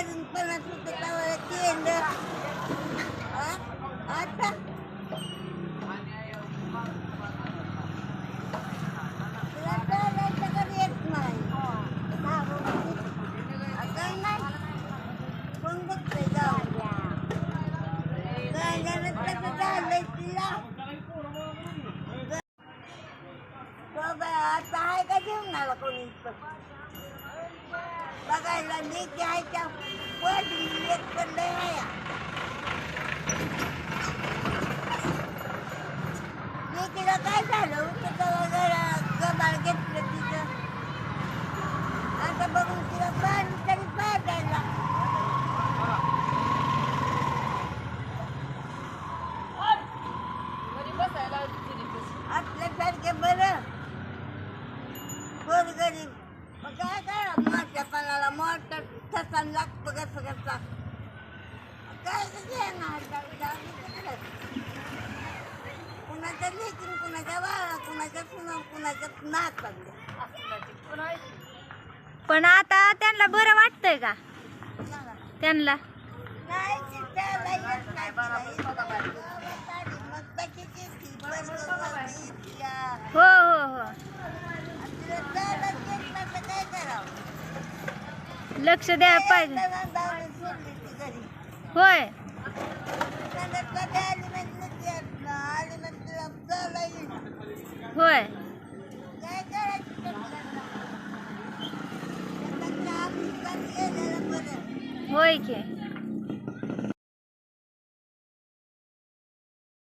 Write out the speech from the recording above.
Meron pa na tutatawa na tienda. Ha? Ata? Bapak, apa yang kau dengar lakukan itu? बघायला लेकी आहे त्या पडली एक पडलंय काय झालं? होतं तेव्हा जरा घेतलं तिथं आता बघून तिला पाणी तरी पाजायला. आपल्यासारखे बरं. गोरगरीब मग काय करा ठसा लागतो कसं कसा काय घेणार कुणाच्या लेकीन कुणाच्या बाळा कुणाच्या पुन्हा कुणाच्या नाचातल्या पण आता त्यांना बरं वाटतंय का? त्यांना? नाही त्यापेक्षा आपण कधी गेलेलं बरं. होय की.